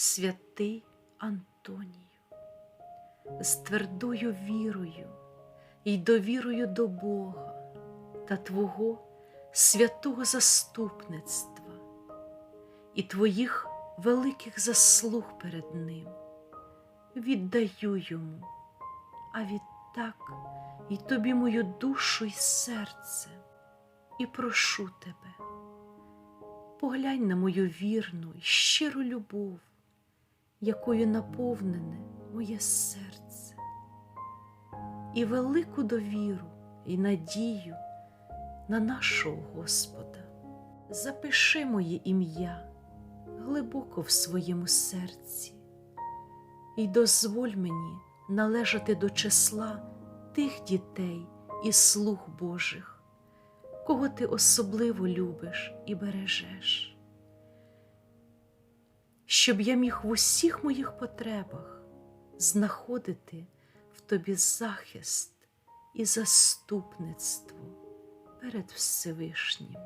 святий Антонію, з твердою вірою і довірою до Бога та Твого святого заступництва і Твоїх великих заслуг перед Ним, віддаю йому, а відтак і тобі мою душу і серце, і прошу тебе, поглянь на мою вірну і щиру любов, якою наповнене моє серце, і велику довіру і надію на нашого Господа. Запиши моє ім'я глибоко в своєму серці і дозволь мені належати до числа тих дітей і слуг Божих, кого ти особливо любиш і бережеш, щоб я міг в усіх моїх потребах знаходити в тобі захист і заступництво перед Всевишнім.